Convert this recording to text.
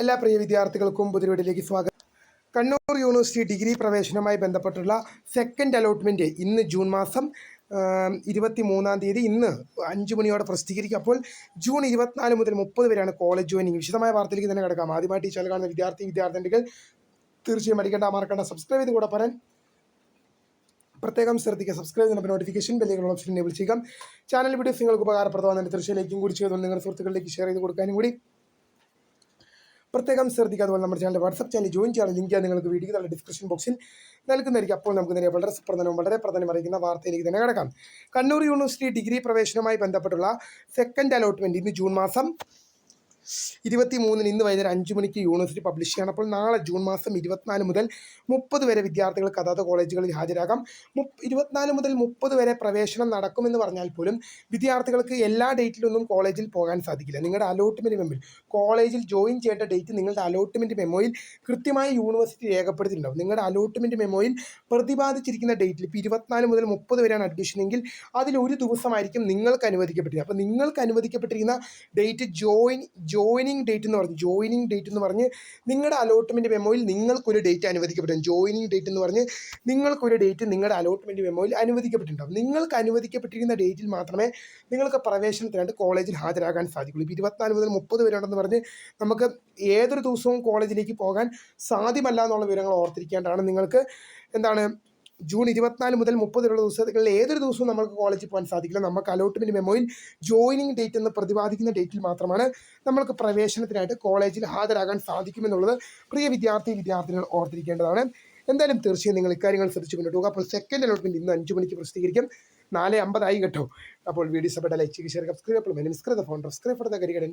എല്ലാ പ്രിയ വിദ്യാർത്ഥികൾക്കും പുതിയവീട്ടിലേക്ക് സ്വാഗതം. കണ്ണൂർ യൂണിവേഴ്സിറ്റി ഡിഗ്രി പ്രവേശനവുമായി ബന്ധപ്പെട്ടുള്ള സെക്കൻഡ് അലോട്ട്മെന്റ് ഇന്ന് ജൂൺ മാസം ഇരുപത്തി മൂന്നാം തീയതി ഇന്ന് അഞ്ച് മണിയോടെ പ്രസിദ്ധീകരിക്കും. അപ്പോൾ ജൂൺ ഇരുപത്തിനാല് മുതൽ മുപ്പത് വരെയാണ് കോളേജ് ജോയിനിങ് വിശദമായ വാർത്തയിലേക്ക് തന്നെ കിടക്കാം. ആദ്യമായിട്ട് ഈ ചാനൽ കാണുന്ന വിദ്യാർത്ഥി വിദ്യാർത്ഥിനികൾ തീർച്ചയായും അടിക്കേണ്ട മറക്കേണ്ട സബ്സ്ക്രൈബ് ചെയ്ത് കൂടെ പറയാൻ പ്രത്യേകം ശ്രദ്ധിക്കുക. സബ്സ്ക്രൈബ് ചെയ്യുന്ന നോട്ടിഫിക്കേഷൻ ബെല്ലുകൾ ഓപ്ഷൻ എനേബിൾ ചെയ്യുക. ചാനൽ വീഡിയോസ് നിങ്ങൾക്ക് ഉപകാരപ്രദമാണ് തീർച്ചയായും കൂടി ചെയ്തുകൊണ്ട് നിങ്ങളുടെ സുഹൃത്തുക്കളിലേക്ക് ഷെയർ ചെയ്ത് കൊടുക്കാനും കൂടി പ്രത്യേകം ശ്രദ്ധിക്കുക അതുപോലെ നമ്മുടെ ചാനൽ വാട്സപ്പ് ചാനൽ ജോയിൻ ചെയ്യാൻ ലിങ്ക് ഞാൻ നിങ്ങൾക്ക് വീഡിയോ നല്ല ഡിസ്ക്രിപ്ഷൻ ബോക്സിൽ നൽകുന്നതായിരിക്കും. അപ്പോൾ നമുക്ക് നേരെ വളരെ സുപ്രധാനവും വളരെ പ്രധാനം അറിയിക്കുന്ന വാർത്തയിലേക്ക് തന്നെ കിടക്കാം. കണ്ണൂർ യൂണിവേഴ്സിറ്റി ഡിഗ്രി പ്രവേശനവുമായി ബന്ധപ്പെട്ടുള്ള സെക്കൻഡ് അലോട്ട്മെന്റ് ഇന്ന് ജൂൺ മാസം. ഇരുപത്തി മൂന്നിന് ഇന്ന് വൈകുന്നേരം അഞ്ച് മണിക്ക് യൂണിവേഴ്സിറ്റി പബ്ലിഷ് ചെയ്യണം. അപ്പോൾ നാളെ ജൂൺ മാസം ഇരുപത്തിനാല് മുതൽ മുപ്പത് വരെ വിദ്യാർത്ഥികൾ കഥാത കോളേജുകളിൽ ഹാജരാകാം. ഇരുപത്തിനാല് മുതൽ മുപ്പത് വരെ പ്രവേശനം നടക്കുമെന്ന് പറഞ്ഞാൽ പോലും വിദ്യാർത്ഥികൾക്ക് എല്ലാ ഡേറ്റിലൊന്നും കോളേജിൽ പോകാൻ സാധിക്കില്ല. നിങ്ങളുടെ അലോട്ട്മെന്റ് മെമ്മോയിൽ കോളേജിൽ ജോയിൻ ചെയ്യേണ്ട ഡേറ്റ് നിങ്ങളുടെ അലോട്ട്മെന്റ് മെമ്മോയിൽ കൃത്യമായി യൂണിവേഴ്സിറ്റി രേഖപ്പെടുത്തിയിട്ടുണ്ടാവും. നിങ്ങളുടെ അലോട്ട്മെന്റ് മെമ്മോയിൽ പ്രതിപാദിച്ചിരിക്കുന്ന ഡേറ്റിൽ ഇപ്പോൾ ഇരുപത്തിനാല് മുതൽ മുപ്പത് വരെയാണ് അഡ്മിഷൻ എങ്കിൽ അതിൽ ഒരു ദിവസമായിരിക്കും നിങ്ങൾക്ക് അനുവദിക്കപ്പെട്ടിരിക്കുന്നത്. അപ്പോൾ നിങ്ങൾക്ക് അനുവദിക്കപ്പെട്ടിരിക്കുന്ന ഡേറ്റ് ജോയിൻ ജോയിനിങ് ഡേറ്റ് എന്ന് പറഞ്ഞ് ജോയിനിങ് ഡേറ്റ് എന്ന് പറഞ്ഞ് നിങ്ങളുടെ അലോട്ട്മെന്റ് മെമ്മോയിൽ നിങ്ങൾക്കൊരു ഡേറ്റ് അനുവദിക്കപ്പെടും ജോയിനിങ് ഡേറ്റ് എന്ന് പറഞ്ഞ് നിങ്ങൾക്കൊരു ഡേറ്റ് നിങ്ങളുടെ അലോട്ട്മെന്റ് മെമ്മോയിൽ അനുവദിക്കപ്പെട്ടിട്ടുണ്ടാവും നിങ്ങൾക്ക് അനുവദിക്കപ്പെട്ടിരിക്കുന്ന ഡേറ്റിൽ മാത്രമേ നിങ്ങൾക്ക് പ്രവേശനത്തിനായിട്ട് കോളേജിൽ ഹാജരാകാൻ സാധിക്കുള്ളൂ. ഇപ്പോൾ ഇരുപത്തിനാല് മുതൽ മുപ്പത് വരെ ഉണ്ടെന്ന് പറഞ്ഞ് നമുക്ക് ഏതൊരു ദിവസവും കോളേജിലേക്ക് പോകാൻ സാധ്യമല്ല എന്നുള്ള വിവരങ്ങൾ ഓർത്തിരിക്കേണ്ടതാണ്. നിങ്ങൾക്ക് എന്താണ് ജൂൺ ഇരുപത്തിനാല് മുതൽ മുപ്പത് വരെയുള്ള ദിവസങ്ങളിൽ ഏതൊരു ദിവസവും നമുക്ക് കോളേജിൽ പോകാൻ സാധിക്കില്ല. നമുക്ക് അലോട്ട്മെന്റ് മെമ്മോയിൽ ജോയിനിങ് ഡേറ്റ് എന്ന് പ്രതിപാദിക്കുന്ന ഡേറ്റിൽ മാത്രമാണ് നമ്മൾക്ക് പ്രവേശനത്തിനായിട്ട് കോളേജിൽ ഹാജരാകാൻ സാധിക്കുമെന്നുള്ളത് പ്രിയ വിദ്യാർത്ഥി വിദ്യാർത്ഥികൾ ഓർത്തിരിക്കേണ്ടതാണ്. എന്തായാലും തീർച്ചയായും നിങ്ങൾ ഇക്കാര്യങ്ങൾ ശ്രദ്ധിച്ച് മുന്നോട്ട് പോകുക അപ്പോൾ സെക്കൻഡ് അലോട്ട്മെന്റ് ഇന്ന് അഞ്ച് മണിക്ക് പ്രസിദ്ധീകരിക്കും. നാല് അമ്പതായി കേട്ടോ. അപ്പോൾ വീഡിയോ സബ്ഡ് ലൈക്ക് ഷെയർ സബ്സ്ക്രൈബ് അപ്പോൾ മെനിസ്ക്രൈബ് phone subscribe for the Karikadan